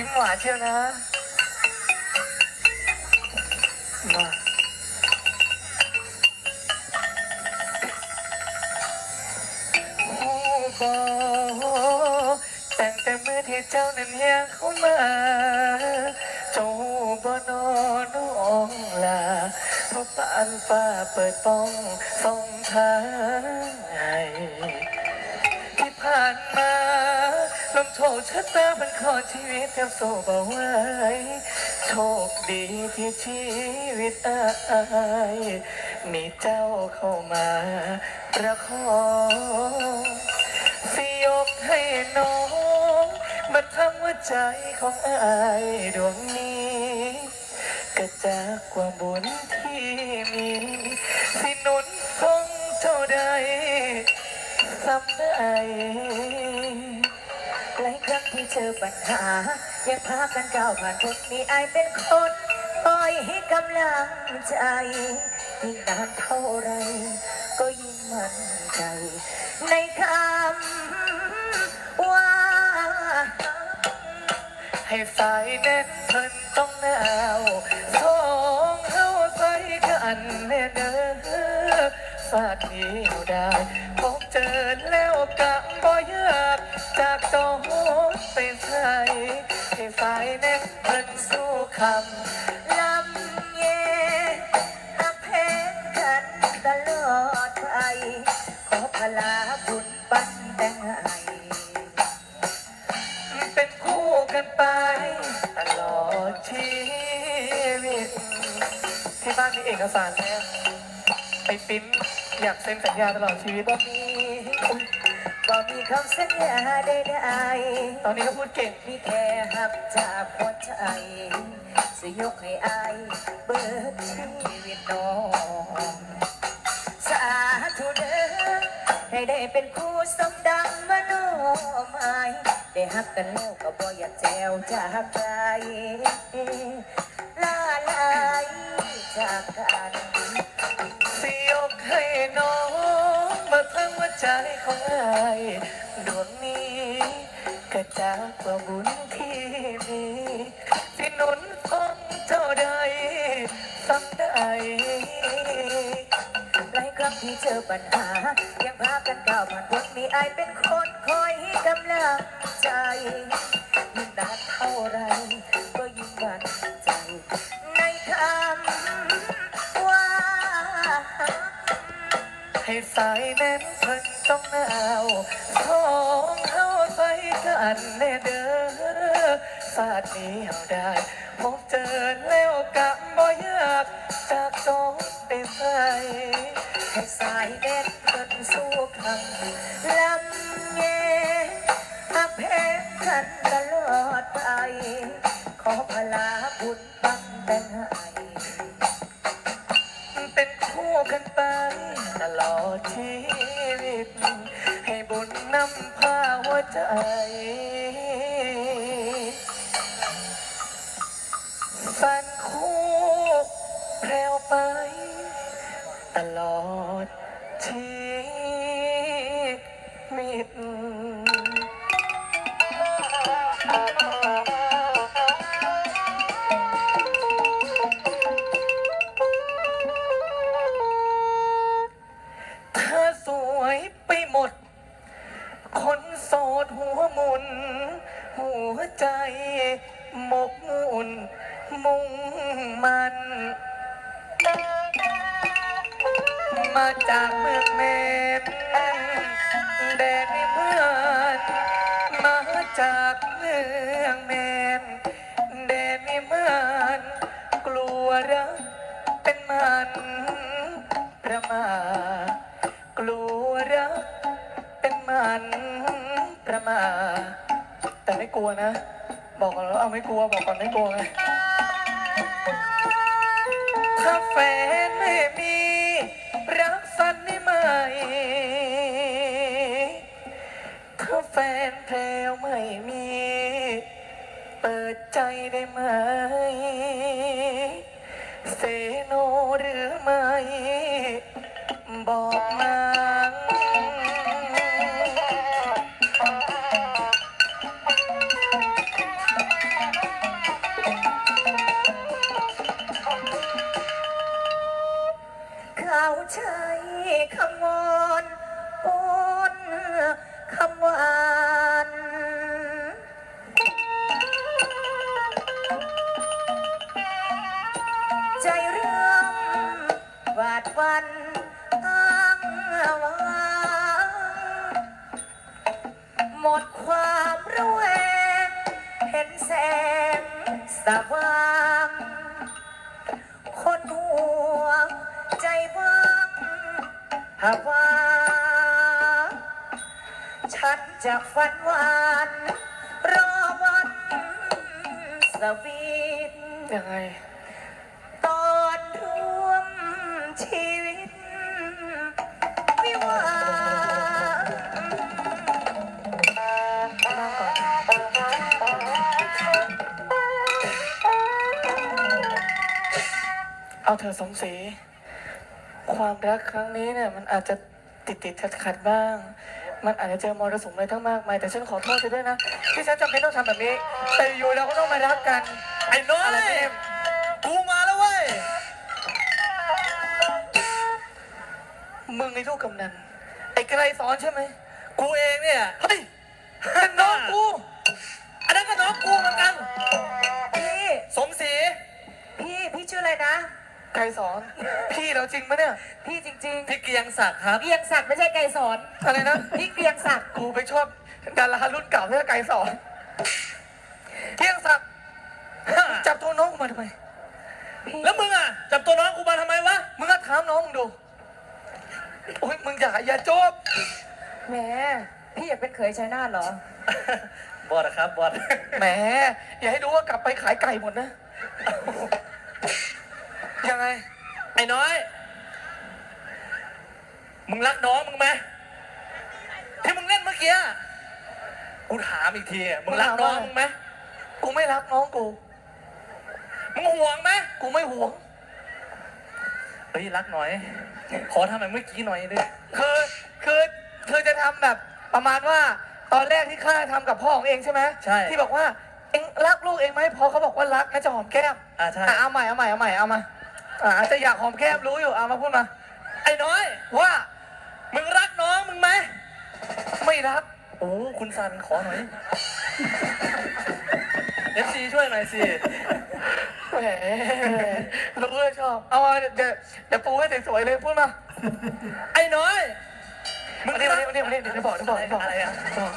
ยิ้มหวานเชียวนะมาโอ้โหแต่งแต่เมื่อที่เจ้านั้นยังเข้ามาเจ้าบ่นอนน้องลาเพราะปานฟ้าเปิดป้องส่องทาง ชะตาเป็นขอชีวิตแทบโซ่เบาไว้ โชคดีที่ชีวิตอายมีเจ้าเข้ามาประคองสิยกให้น้องมาทำหัวใจของอายดวงนี้ก็จากความบุญที่มี สิหนุนคงเท่าใดซ้ำได้ เจอปัญหายังพากันก้าวผ่านพ้นมีไอายเป็นคนคอยให้กำลังใจ ยิ่งนานเท่าไร ก็ยิ่งมั่นใจ ในคำว่า ให้สายแน่นเพิ่นต้องหนาวสองเฮาใส่กันแน่เด้อฟาดนี้เอาได้พบเจอแล้วกะบ่อยากจากจอ ไปใส่ให้สายแน่นเพิ่นสู้คำลำเย่หักเพนกันตลอดไปขอพลาบุญปันแต่งให้เป็นคู่กันไปตลอดชีวิตที่บ้านมีเอกสารไหมไปปริ้นอยากเซ็นสัญญาตลอดชีวิตบ่มีบ่มี คำสัญญาใดตอนนี้ก็พูดเก่งๆมีแค่หักจากหัวใจสยกให้อายเบิดชีวิตน้องสาธุเด้อให้ได้เป็นคู่สมดังมโนหมายได้หักกันแล้วก็บ่อยากแจวจากไกลลาลายจากกัน ใจของอายดวงนี้ก็จากความบุญที่มีที่หนุนคงเท่าใดสักได้หลายครั้งที่เจอปัญหา ยังพากันก้าวผ่านพ้นมีอายเป็นคนคอยให้กำลังใจยิ่งนานเท่าไร ก็ยิ่งมั่นใจ ในคำว่า ให้สายแน่น ต้องหนาวสองเฮาใส่กันแน่เด้อสาดนี้เฮาได้พบเจอแล้วกะบ่อยากจากจองไปใส่ให้สายเด็ดเพิ่นสู้คำลำเย่หักเพงกันตลอดไป ขอพลาบุญปันแต่งให้ มาจากเมืองเมนแดนนิเมือนมาจากเมืองเมนแดนนิเมือนกลัวรักเป็นมันประมาทกลัวรักเป็นมันประมาทแต่ไม่กลัวนะ บอกก่อนแล้วเอาไม่กลัวบอกก่อนไม่กลัวไงถ้าแฟนไม่มี ได้ไหม เสโนหรือไม่ บอก ตาวางคนหัวใจว่างหาว่า ฉันจะฝันหวานรอวันสวีทยังไง เอาเธอสมศรีความรักครั้งนี้เนี่ยมันอาจจะติดติดขัดขัดๆบ้าง มันอาจจะเจอมรสุมอะไรทั้งมากมาย แต่ฉันขอโทษเธอด้วยนะ ที่ฉันจำเป็นต้องทำแบบนี้ แต่อยู่เราก็ต้องมารักกัน ไอ้น้ออะไรยเนี่ย กูมาแล้วเว้ย มึงไอ้ลูกกำนัน ไอ้ไกรสอนใช่ไหมกูเองเนี่ยเฮ้ยเป็นน้องกู อันนั้นก็น้องกูเหมือนกัน พี่ สมศรีพี่ พี่ชื่ออะไรนะ ไกรสอน พี่เราจริงปะเนี่ย พี่จริงพี่เกียงศักดิ์ครับ ๆเกรียงศักดิ์ไม่ใช่ไก่สอน อะไรนะ พี่เกรียงศักดิ์กูไปชอบดารารุ่นเก่าที่ไกรสอนเที่ยงศักดิ์จับตัวน้องกูมาทำไม พี่แล้วมึงอะ จับตัวน้องกูมาทำไมวะ มึงก็ถามน้องมึงดู โอ้ยมึงอย่าอย่าโจบแหมพี่อยากเป็นเขยชัยนาทเหรอ บอดนะครับบอด แหมอย่าให้รู้ว่ากลับไปขายไก่หมดนะ ยังไง ไอ้น้อย มึงรักน้องมึงไหมที่มึงเล่นเมื่อกี้อะกูถามอีกทีอะมึงรักน้องมึงไหมกูไม่รักน้องกู มึงห่วงไหมกูไม่หวง เฮ้ยรักหน่อย ขอทำแบบเมื่อกี้หน่อยดิคือคือเธอจะทำแบบประมาณว่าตอนแรกที่ข้าทำกับพ่อของเองใช่ไหมใช่ที่บอกว่าเองรักลูกเองไหมพอเขาบอกว่ารักน่าจะหอมแก้มอ่าใช่ อะเอาใหม่เอาใหม่เอาใหม่เอามา อ่าจะอยากหอมแก้มรู้อยู่เอามาพูดมา ไอ้น้อย ว่า มึงรักน้องมึงไหม ไม่รัก โอ้คุณซันขอหน่อย เอฟซีช่วยหน่อยสิแหมรู้ว่าชอบ เอามาเดี๋ยวเดี๋ยวปูให้สวยๆเลยพูดมา ไอ้น้อย มึงมานี่มานี่มานี่มานี่เดี๋ยวจะบอกเดี๋ยวบอกเดี๋ยวบอกอะไรอะบอก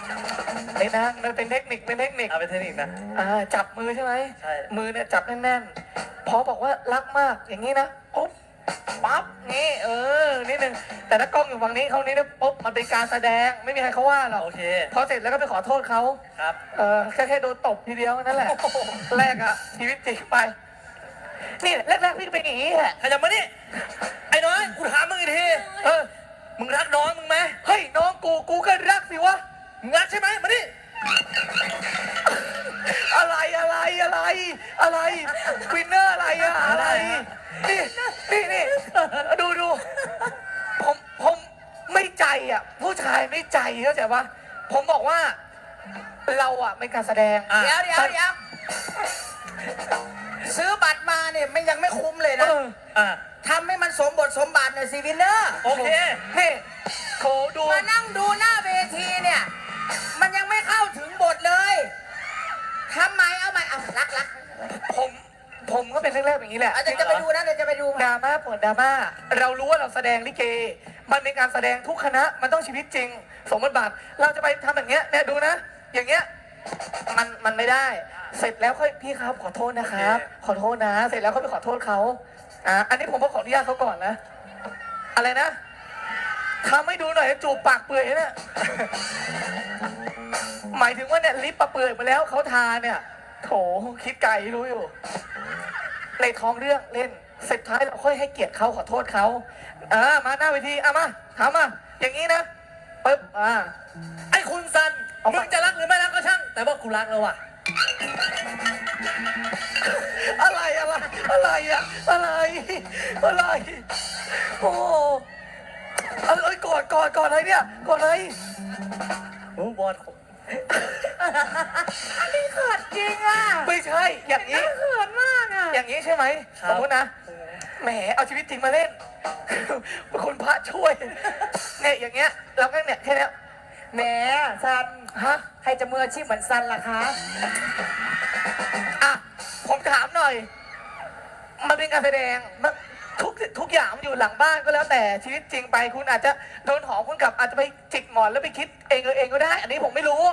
นี่นะมันเป็นเทคนิคเป็นเทคนิค เอาเป็นเทคนิคนะ อ่าจับมือใช่ไหมใช่ มือเนี่ยจับแน่นๆ พอบอกว่ารักมากอย่างนี้นะปุ๊บปั๊บงี้เออนิดนึงแต่ถ้ากล้องอยู่ฝั่งนี้เขานี้นะปุ๊บมันเป็นการแสดงไม่มีใครเขาว่าหรอกโอเคพอเสร็จแล้วก็ไปขอโทษเขาครับเออแค่แค่โดนตบทีเดียวนั่นแหละแรกอะชีวิตจริงไป นี่แรกๆพี่ก็เป็นอย่างนี้แหละขยับมานี่ไอ้น้อยกูถามมึงอีกทีเออมึงรักน้องมึงไหมเฮ้ยน้องกูกูก็รักสิวะมึงรักใช่ไหมมานี่ อะไรอะไรอะไรอะไรควินเนอร์อะไรอะอะไร นี่นี่นี่ดูดูผมผมไม่ใจอะผู้ชายไม่ใจเข้าใจปะผมบอกว่า เราอะเป็นการแสดงอะเดี๋ยวเดี๋ยวเดี๋ยวซื้อบัตรมาเนี่ยไม่ยังไม่คุ้มเลยเอนะออะทำให้มันสมบทสมบัติหน่อยสิวินเนอร์โอเคนี่โถดูมานั่งดูหน้าเวทีเนี่ย มันยังไม่เข้าถึงบทเลยทำไม เอาใหม่เอารักรักผมผมก็เป็นแรกๆอย่างนี้แหละเอาเดี๋ยวจะไปดูนะเดี๋ยวจะไปดูดราม่าผลดราม่าเรารู้ว่าเราแสดงลิเก มันเป็นการแสดงทุกคณะมันต้องชีวิตจริง สมบทบาทเราจะไปทำอย่างเงี้ยเนี่ยดูนะ อย่างเงี้ยมันมันไม่ได้ เสร็จแล้วค่อยพี่ครับขอโทษนะครับ ขอโทษนะ เสร็จแล้วก็ไปขอโทษเขาอะอันนี้ผมก็ขออนุญาตเขาก่อนนะ อะไรนะทำให้ดูหน่อยจูบปากเปื่อยเนี่ย หมายถึงว่าเนี่ยลิปปะเปื่อยมาแล้วเขาทาเนี่ย โถคิดไกลรู้อยู่ ในท้องเรื่องเล่น เสร็จท้ายเราค่อยให้เกียรติเขาขอโทษเขาอ่ามาหน้าเวทีอะมาถามมาอย่างนี้นะปึ๊บอ่า ไอ้คุณซัน เอาไป มึงจะรักหรือไม่รักก็ช่าง แต่ว่ากูรักแล้วว่ะ อะไรอะไรอะไรอะอะไร อะไร โอ้อะไรเอ้ยกอดกอดกอดอะไรเนี่ยกอดอะไรโอ้บอด นี่เขินจริงอะไม่ใช่ อย่างนี้ เขินมากอะ อย่างนี้ใช่ไหมสมมตินะ แหม เอาชีวิตจริงมาเล่นคุณพระช่วย เนี่ยอย่างเงี้ย เราก็เนี่ยแค่เนี้ยแหมซัน ฮะ ใครจะมืออาชีพเหมือนซันล่ะคะ อะ ผมถามหน่อย มันเป็นการแสดงมันทุกทุกอย่างมันอยู่หลังบ้านก็แล้วแต่ชีวิตจริงไปคุณอาจจะโดนหอมคุณกลับอาจจะไปจิกหมอนแล้วไปคิดเองเออเองก็ได้ อันนี้ผมไม่รู้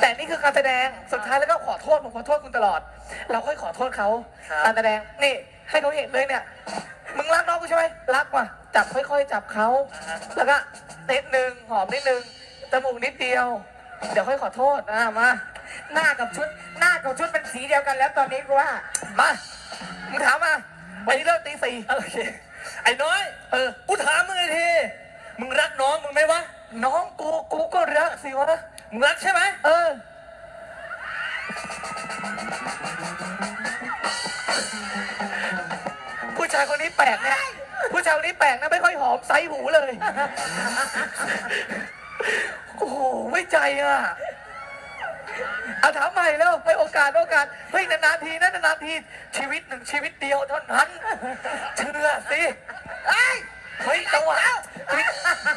แต่นี่คือการแสดงสุดท้ายแล้วก็ขอโทษผมขอโทษคุณตลอด เราค่อยขอโทษเขาครับ การแสดงนี่ ให้เขาเห็นเลยเนี่ย มึงรักน้องกูใช่ไหมรักว่ะจับค่อยๆ จับเขาแล้วก็นิดนึงหอมนิดนึงจมูกนิดเดียว เดี๋ยวค่อยขอโทษอะมา หน้ากับชุด หน้ากับชุดเป็นสีเดียวกันแล้วตอนนี้กูว่า มา มึงถามมา วันนี้เลิกตีสี่โอเค ไอ้น้อย เออ กูถามมึงไอ้ที มึงรักน้องมึงไหมวะ น้องกู กูก็รักสิวะ มึงรักใช่ไหมเออ ผู้ชายคนนี้แปลกเนี่ยผู้ชายคนนี้แปลกนะไม่ค่อยหอมไซส์หูเลย โอ้โหไม่ใจอะเอาถามใหม่แล้วให้โอกาสโอกาสเฮ้ยนานๆทีนะนานๆทีชีวิตหนึ่งชีวิตเดียวเท่านั้น เชื่อสิเอ้ย เฮ้ยจังหวะ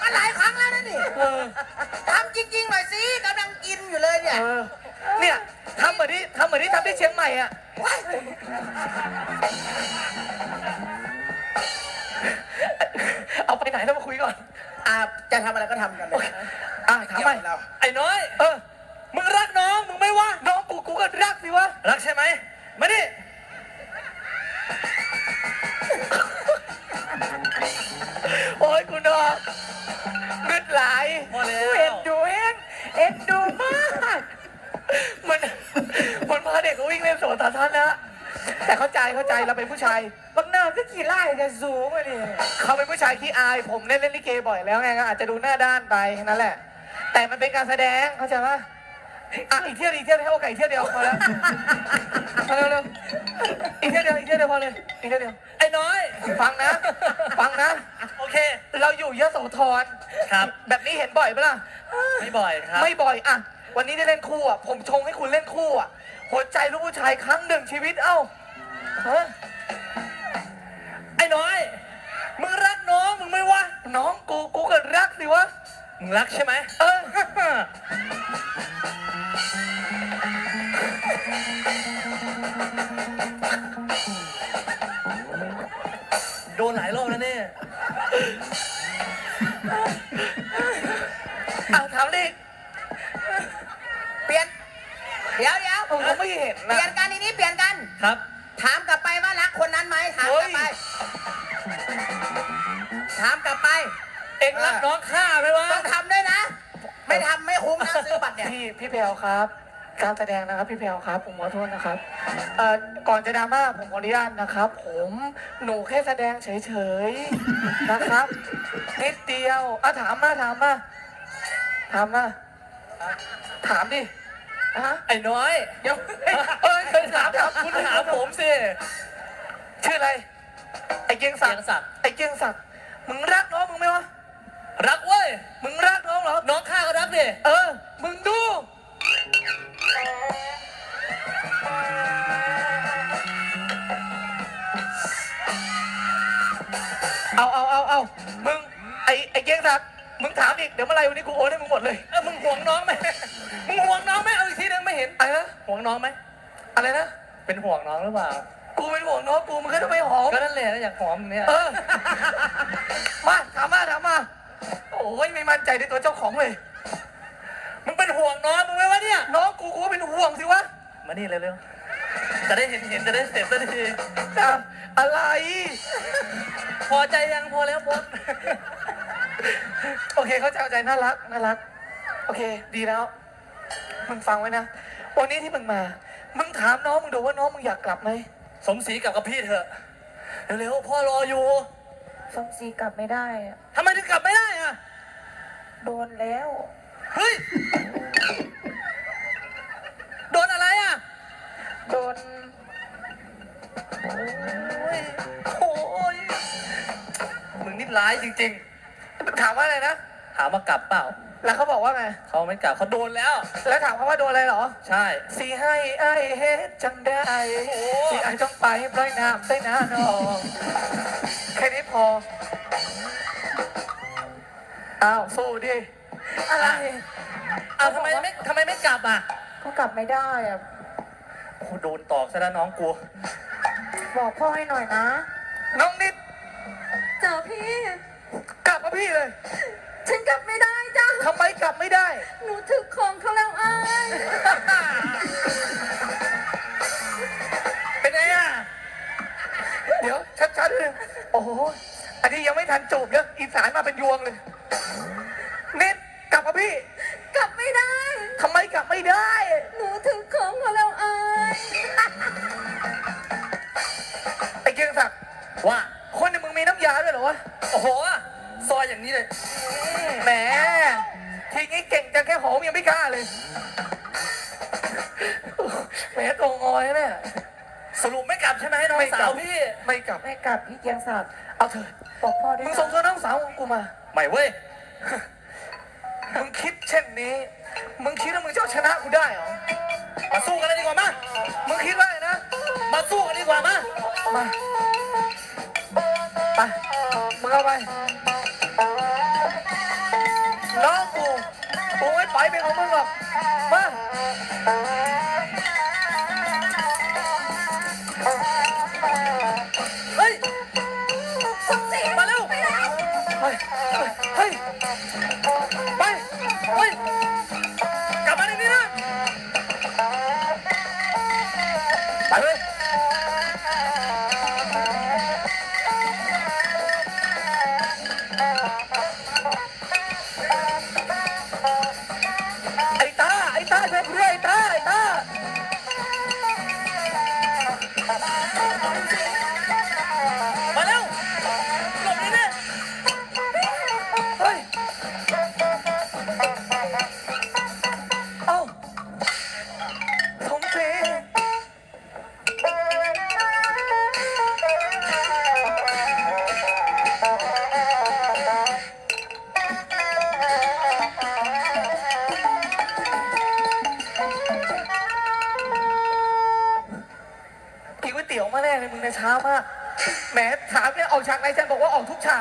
มาหลายครั้งแล้วนะนี่ เออทำจริงๆหน่อยสิกำลังกินอยู่เลยเนี่ยเออเนี่ยทำเหมือนที่ทำเหมือนที่ทำที่เชียงใหม่อะเอาายขี้อายผมเล่นเล่นลิเกบ่อยแล้วไงก็อาจจะดูหน้าด้านไปแค่นั่นแหละ แต่มันเป็นการแสดงเข้าใจปะอะอีกเที่ยวอีกเที่ยวให้โอกาสอีกเที่ยวเดียวพอแล้วพอแล้วเร็วอีกเที่ยวเดียวอีกเที่ยวเดียวพอเลยอีกเที่ยวเดียวไอ้น้อย ฟังนะ ฟังนะ โอเค เราอยู่ยโสธรครับ แบบนี้เห็นบ่อยปะล่ะ ไม่บ่อยครับ ไม่บ่อยอะ วันนี้ได้เล่นคู่อะ ผมชงให้คุณเล่นคู่อะ หัวใจลูกผู้ชายครั้งหนึ่งชีวิตเอ้าฮะไอ้น้อยมึงรัก น้องมึงไหมวะ น้องกูกูก็รักสิวะ มึงรักใช่ไหม เออ โดนหลายรอบแล้วเนี่ยอะถามดิเปลี่ยน เดี๋ยวเดี๋ยวผมก็ไม่เห็นเปลี่ยนะนกันทีนี้เปลี่ยนกัน ครับถามกลับ อ็งรักน้องข้าไหมวะต้องทำด้วยนะ ไม่ทำไม่คุ้มนะซื้อบัตรเนี่ย พี่พี่แพลวครับ การแสดงนะครับพี่แพลวครับ ผมขอโทษนะครับเอ่อก่อนจะดราม่าผมขออนุญาตนะครับ ผมหนูแค่แสดงเฉยๆนะครับนิดเดียวอะถามมาถามมาถามมาถามดิอะฮะไอ้น้อยเดี๋ยวเอ้ยเคยถามถามคุณถามผมสิชื่ออะไรไอ้เกียงศักเกียงดิ์ศักดิ์ไอ้เกียงศักดิ์มึงรักน้องมึงไหมวะ รักเว้ย มึงรักน้องเหรอ น้องข้าก็รักดิเออ มึงดู เอาเอาเอาเอามึง ไอ้ไอ้เกียงศักดิ์มึงถามอีก เดี๋ยวเมื่อไหรวันนี้กูโอนให้มึงหมดเลย เออมึงห่วงน้องไหม มึงห่วงน้องไหมเอาอีกทีนึงไม่เห็น อะไรนะ ห่วงน้องไหม อะไรนะ เป็นห่วงน้องหรือเปล่า กูเป็นห่วงน้องกูมึงก็ต้องไม่หอม ก็นั่นแหละอยากหอมอย่างเนี้ยเออ มาถามมาถามมา โอ้ยไม่มั่นใจในตัวเจ้าของเลยมึงเป็นห่วงน้องมึงไหมวะเนี่ยน้องกูกูก็เป็นห่วงสิวะมานี่เร็วๆจะได้เห็นเห็นจะได้เสร็จสักทีอะอะไร พอใจยังพอแล้วพอโอเคเขาใจเข้าใจน่ารักน่ารัก โอเค ดีแล้ว มึงฟังไว้นะ วันนี้ที่มึงมา มึงถามน้องมึงดูว่าน้องมึงอยากกลับไหมสมศรีกลับกับพี่เถอะเร็วๆพ่อรออยู่ สมศรีกลับไม่ได้อะทำไมถึงกลับไม่ได้อะ โดนแล้ว เฮ้ย โดนอะไรอะโดน โอ้ยโอ้ยมึงนี่ร้ายจริงถามว่าอะไรนะ ๆ ถามว่ากลับเปล่า แล้วเขาบอกว่าไง เขาไม่กลับเขาโดนแล้ว แล้วถามเขาว่าโดนอะไรเหรอ ใช่ สีให้ไอ้เฮ็ดจังได้โอ้ สีไอ้ต้องไปปล่อยน้ำใต้หน้าน้อง แค่นี้พอ อ้าวสู้ดิ อะไรเอาทำไมไม่ทำไมไม่กลับอะก็กลับไม่ได้อะโอ้โดนตอกซะแล้วน้องกู บอกพ่อให้หน่อยนะน้องนิดเจอพี่ กลับกับพี่เลยฉันกลับไม่ได้จ้าทำไมกลับไม่ได้ หนูถึกของเขาแล้วอายเป็นไงอะ เดี๋ยวชัดๆเลยโอ้โห อันนี้ยังไม่ทันจบเลยอีสานมาเป็นยวงเลย แค่หอมยังไม่กล้าเลยแหมตรงงอยเนี่ยสรุปไม่กลับใช่ไหมน้องไม่กลัสาบวพี่ไม่กลับไม่กลับพี่เกียงศักดิ์เอาเถิดบอกพ่อด้วมึยงส่งตัวน้องสาวของกูมาไม่เว้ยมึงคิดเช่นนี้ มึงคิดว่ามึงจะเอาชนะกูได้เหรอมาสู้กันเลยดีกว่ามามึงคิดว่าไงนะ มาสู้กันดีกว่ามามาไปมึงเอาไปน้องกู กูไม่ปล่อยเป็นของมึงหรอก มาเฮ้ยมาเร็ว เฮ้ย เฮ้ย ฉั